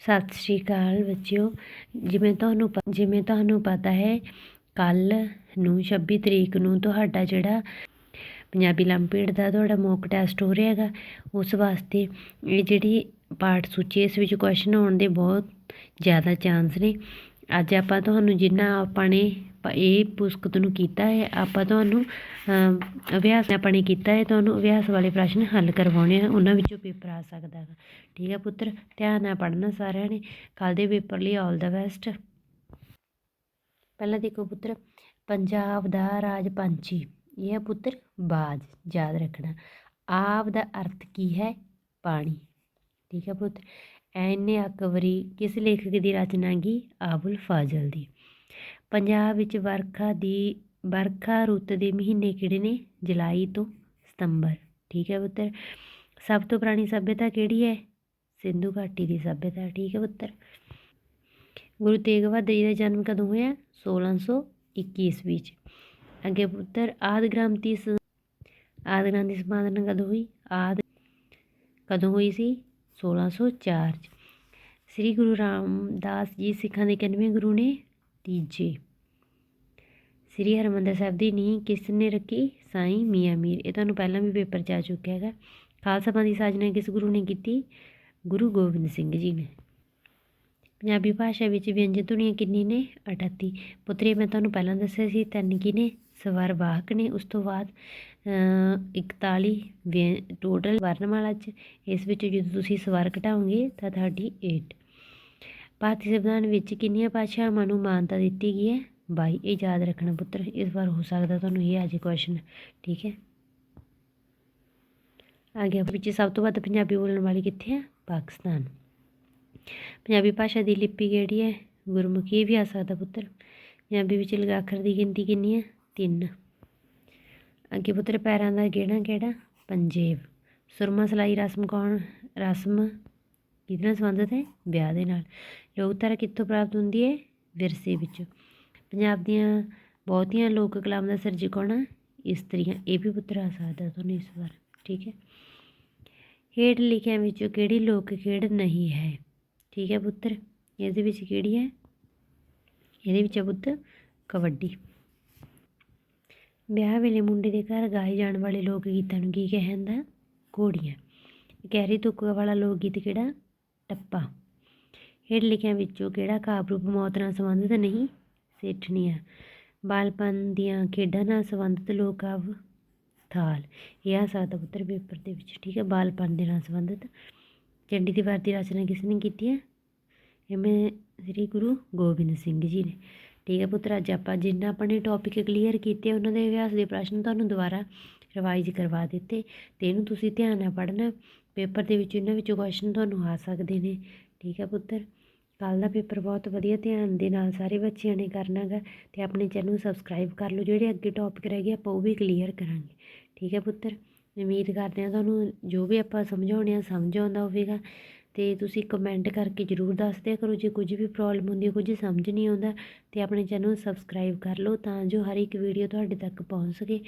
ਸਤਿ ਸ਼੍ਰੀ ਅਕਾਲ ਬੱਚਿਓ। ਜਿਵੇਂ ਤੁਹਾਨੂੰ ਪ- ਜਿਵੇਂ ਤੁਹਾਨੂੰ ਪਤਾ ਹੈ ਕੱਲ ਨੂੰ 26 ਤਰੀਕ ਨੂੰ ਤੁਹਾਡਾ ਜਿਹੜਾ ਪੰਜਾਬੀ ਲੰਪੀਡ ਦਾ ਤੁਹਾਡਾ ਮੌਕ ਟੈਸਟ ਹੋ ਰਿਹਾ ਹੈਗਾ, ਉਸ ਵਾਸਤੇ ਇਹ ਜਿਹੜੀ ਪਾਠ ਸੂਚੀ ਇਸ ਵਿੱਚ ਕੁਐਸਚਨ ਆਉਣ ਦੇ ਬਹੁਤ ਜ਼ਿਆਦਾ ਚਾਂਸ ਨੇ। ਅੱਜ ਆਪਾਂ ਤੁਹਾਨੂੰ ਜਿੰਨਾ ਆਪਾਂ ਨੇ ਆਪਾਂ ਇਹ ਪੁਸਤਕ ਨੂੰ ਕੀਤਾ ਹੈ, ਆਪਾਂ ਤੁਹਾਨੂੰ ਅਭਿਆਸ ਆਪਾਂ ਨੇ ਕੀਤਾ ਹੈ, ਤੁਹਾਨੂੰ ਅਭਿਆਸ ਵਾਲੇ ਪ੍ਰਸ਼ਨ ਹੱਲ ਕਰਵਾਉਣੇ ਆ, ਉਹਨਾਂ ਵਿੱਚੋਂ ਪੇਪਰ ਆ ਸਕਦਾ ਹੈ ਠੀਕ ਹੈ ਪੁੱਤਰ, ਧਿਆਨ ਨਾਲ ਪੜ੍ਹਨਾ ਸਾਰਿਆਂ ਨੇ ਕੱਲ ਦੇ ਪੇਪਰ ਲਈ ਆਲ ਦਾ ਬੈਸਟ ਪਹਿਲਾਂ ਦੇਖੋ ਪੁੱਤਰ, ਪੰਜਾਬ ਦਾ ਰਾਜ ਪੰਛੀ, ਇਹ ਹੈ ਪੁੱਤਰ ਬਾਜ, ਯਾਦ ਰੱਖਣਾ। ਆਬ ਦਾ ਅਰਥ ਕੀ ਹੈ? ਪਾਣੀ। ਠੀਕ ਹੈ ਪੁੱਤਰ, ਐਨੇ ਅਕਬਰੀ ਕਿਸ ਲੇਖਕ ਦੀ ਰਚਨਾ ਗੀ ਆਬੁਲ ਫਾਜ਼ਲ ਦੀ। ਪੰਜਾਬ ਵਿੱਚ ਵਰਖਾ ਦੀ, ਵਰਖਾ ਰੁੱਤ ਦੇ ਮਹੀਨੇ ਕਿਹੜੇ ਨੇ? ਜੁਲਾਈ ਤੋਂ ਸਤੰਬਰ। ਠੀਕ ਹੈ ਪੁੱਤਰ। ਸਭ ਤੋਂ ਪੁਰਾਣੀ ਸਭਿਅਤਾ ਕਿਹੜੀ ਹੈ? ਸਿੰਧੂ ਘਾਟੀ ਦੀ ਸਭਿਅਤਾ। ਠੀਕ ਹੈ ਪੁੱਤਰ। ਗੁਰੂ ਤੇਗ ਬਹਾਦਰ ਜੀ ਦਾ ਜਨਮ ਕਦੋਂ ਹੋਇਆ? 1621 ਈਸਵੀ ਚ। ਅੱਗੇ ਪੁੱਤਰ, ਆਦਿ ਗ੍ਰੰਥੀ ਸ, ਆਦਿ ਗ੍ਰੰਥ ਦੀ ਸੰਪਾਦਨਾ ਕਦੋਂ ਹੋਈ? ਆਦਿ ਕਦੋਂ ਹੋਈ ਸੀ? 1604 ਚ। ਸ੍ਰੀ ਗੁਰੂ ਰਾਮਦਾਸ ਜੀ ਸਿੱਖਾਂ ਦੇ ਕਿੰਨਵੇਂ ਗੁਰੂ ਨੇ ਤੀਜੇ। ਸ੍ਰੀ ਹਰਿਮੰਦਰ ਸਾਹਿਬ ਦੀ ਨੀਂਹ ਕਿਸ ਨੇ ਰੱਖੀ? ਸਾਈਂ ਮੀਆਂ ਮੀਰ। ਇਹ ਤੁਹਾਨੂੰ ਪਹਿਲਾਂ ਵੀ ਪੇਪਰ 'ਚ ਆ ਚੁੱਕਿਆ ਹੈਗਾ। ਖਾਲਸਾ ਪੰਥ ਦੀ ਸਾਜਨਾ ਕਿਸ ਗੁਰੂ ਨੇ ਕੀਤੀ? ਗੁਰੂ ਗੋਬਿੰਦ ਸਿੰਘ ਜੀ ਨੇ। ਪੰਜਾਬੀ ਭਾਸ਼ਾ ਵਿੱਚ ਵਿਅੰਜਨ ਧੁਨੀਆਂ ਕਿੰਨੀ ਨੇ? 38 ਪੁੱਤਰੀ ਮੈਂ ਤੁਹਾਨੂੰ ਪਹਿਲਾਂ ਦੱਸਿਆ ਸੀ ਤਿੰਨ ਕੀ ਨੇ? ਸਵਰ ਵਾਹਕ ਨੇ। ਉਸ ਤੋਂ ਬਾਅਦ ਅ, 41 ਵਿਅ ਟੋਟਲ ਵਰਣਮਾਲਾ 'ਚ। ਇਸ ਵਿੱਚ ਜਦੋਂ ਤੁਸੀਂ ਸਵਰ ਘਟਾਓਗੇ ਤਾਂ ਤੁਹਾਡੀ 8 ਭਾਰਤੀ ਸੰਵਿਧਾਨ ਵਿੱਚ ਕਿੰਨੀਆਂ ਭਾਸ਼ਾਵਾਂ ਨੂੰ ਮਾਨਤਾ ਦਿੱਤੀ ਗਈ ਹੈ? ਬਾਈ, ਇਹ ਯਾਦ ਰੱਖਣਾ ਪੁੱਤਰ, ਇਸ ਵਾਰ ਹੋ ਸਕਦਾ ਤੁਹਾਨੂੰ ਇਹ ਆ ਜੇ ਕੁਐਸਚਨ ਠੀਕ ਹੈ? ਅੱਗੇ ਵਿੱਚ ਸਭ ਤੋਂ ਵੱਧ ਪੰਜਾਬੀ ਬੋਲਣ ਵਾਲੀ ਕਿੱਥੇ ਆ ਪਾਕਿਸਤਾਨ। ਪੰਜਾਬੀ ਭਾਸ਼ਾ ਦੀ ਲਿਪੀ ਕਿਹੜੀ ਹੈ? ਗੁਰਮੁਖੀ ਵੀ ਆ ਸਕਦਾ ਪੁੱਤਰ। ਪੰਜਾਬੀ ਵਿੱਚ ਲਗਾਖਰ ਦੀ ਗਿਣਤੀ ਕਿੰਨੀ ਹੈ? ਤਿੰਨ। ਅੱਗੇ ਪੁੱਤਰ, ਪੈਰਾਂ ਦਾ ਗੇੜਾ ਕਿਹੜਾ? ਪੰਜੇਬ। ਸੁਰਮਾ ਸਲਾਈ ਰਸਮ ਕੌਣ, ਰਸਮ ਕਿਹਦੇ ਨਾਲ ਸੰਬੰਧਿਤ ਹੈ? ਵਿਆਹ ਦੇ ਨਾਲ। ਲੋਕਧਾਰਾ ਕਿੱਥੋਂ ਪ੍ਰਾਪਤ ਹੁੰਦੀ ਹੈ? ਵਿਰਸੇ ਵਿੱਚੋਂ। ਪੰਜਾਬ ਦੀਆਂ ਬਹੁਤੀਆਂ ਲੋਕ ਕਲਾਮ ਦਾ ਸਿਰਜਕ ਕੌਣ ਹੈ ਇਸਤਰੀਆਂ। ਇਹ ਵੀ ਪੁੱਤਰ ਆ ਸਕਦਾ ਤੁਹਾਨੂੰ ਇਸ ਵਾਰ। ਠੀਕ ਹੈ? ਹੇਠ ਲਿਖਿਆਂ ਵਿੱਚੋਂ ਕਿਹੜੀ ਲੋਕ ਖੇਡ ਨਹੀਂ ਹੈ? ਠੀਕ ਹੈ ਪੁੱਤਰ। ਇਹਦੇ ਵਿੱਚ ਕਿਹੜੀ ਹੈ? ਇਹਦੇ ਵਿੱਚ ਹੈ ਪੁੱਤ, ਕਬੱਡੀ। ਵਿਆਹ ਵੇਲੇ ਮੁੰਡੇ ਦੇ ਘਰ ਗਾਏ ਜਾਣ ਵਾਲੇ ਲੋਕ ਗੀਤਾਂ ਨੂੰ ਕੀ ਕਿਹਾ ਜਾਂਦਾ ਘੋੜੀਆਂ। ਗਹਿਰੀ ਤੁੱਕ ਵਾਲਾ ਲੋਕ ਗੀਤ ਕਿਹੜਾ? ਟੱਪਾ। ਹੇਠ ਲਿਖਿਆਂ ਵਿੱਚੋਂ ਕਿਹੜਾ ਕਾਵਿ ਰੂਪ ਮੌਤ ਨਾਲ ਸੰਬੰਧਿਤ ਨਹੀਂ? ਸੇਠਣੀਆਂ ਬਾਲਪਨ ਦੀਆਂ ਖੇਡਾਂ ਨਾਲ ਸੰਬੰਧਿਤ ਲੋਕ ਕਾਵਿ ਥਾਲ। ਇਹ ਆ ਸਕਦਾ ਪੁੱਤਰ ਪੇਪਰ ਦੇ ਵਿੱਚ, ਠੀਕ ਹੈ? ਬਾਲਪਨ ਦੇ ਨਾਲ ਸੰਬੰਧਿਤ। ਚੰਡੀ ਦੀ ਵਾਰ ਦੀ ਰਚਨਾ ਕਿਸ ਨੇ ਕੀਤੀ ਹੈ? ਐਵੇਂ ਸ੍ਰੀ ਗੁਰੂ ਗੋਬਿੰਦ ਸਿੰਘ ਜੀ ਨੇ। ਠੀਕ ਹੈ ਪੁੱਤਰ, ਅੱਜ ਆਪਾਂ ਜਿੰਨਾ ਆਪਣੇ ਨੇ ਟੌਪਿਕ ਕਲੀਅਰ ਕੀਤੇ, ਉਹਨਾਂ ਦੇ ਅਭਿਆਸ ਦੇ ਪ੍ਰਸ਼ਨ ਤੁਹਾਨੂੰ ਦੁਬਾਰਾ ਰਿਵਾਈਜ਼ ਕਰਵਾ ਦਿੱਤੇ ਤੇ ਇਹਨੂੰ ਤੁਸੀਂ ਧਿਆਨ ਨਾਲ ਪੜ੍ਹਨਾ। ਪੇਪਰ ਦੇ ਵਿੱਚ ਇਹਨਾਂ ਵਿੱਚੋਂ ਕੁਐਸਚਨ ਤੁਹਾਨੂੰ ਆ ਸਕਦੇ ਨੇ। ਠੀਕ ਹੈ ਪੁੱਤਰ? ਕੱਲ ਦਾ ਪੇਪਰ ਬਹੁਤ ਵਧੀਆ ਧਿਆਨ ਦੇ ਨਾਲ ਸਾਰੇ ਬੱਚਿਆਂ ਨੇ ਕਰਨਾ ਗਾ ਤੇ ਆਪਣੇ ਚੈਨਲ ਨੂੰ ਸਬਸਕ੍ਰਾਈਬ ਕਰ ਲਓ। ਜਿਹੜੇ ਅੱਗੇ ਟੌਪਿਕ ਰਹਿ ਗਏ ਆਪਾਂ ਉਹ ਵੀ ਕਲੀਅਰ ਕਰਾਂਗੇ। ਠੀਕ ਹੈ ਪੁੱਤਰ? ਉਮੀਦ ਕਰਦੇ ਹਾਂ ਤੁਹਾਨੂੰ ਜੋ ਵੀ ਆਪਾਂ ਸਮਝਾਉਣੇ ਆ ਸਮਝ ਆਉਂਦਾ ਹੋਵੇਗਾ। ਤੇ ਤੁਸੀਂ ਕਮੈਂਟ ਕਰਕੇ ਜਰੂਰ ਦੱਸ ਦਿਆ ਕਰੋ। ਜੇ ਕੁਝ ਵੀ ਪ੍ਰੋਬਲਮ ਹੁੰਦੀ ਹੈ, ਕੁਝ ਸਮਝ ਨਹੀਂ ਆਉਂਦਾ ਤੇ ਆਪਣੇ ਚੈਨਲ ਨੂੰ ਸਬਸਕ੍ਰਾਈਬ ਕਰ ਲਓ ਤਾਂ ਜੋ ਹਰ ਇੱਕ ਵੀਡੀਓ ਤੁਹਾਡੇ ਤੱਕ ਪਹੁੰਚ ਸਕੇ।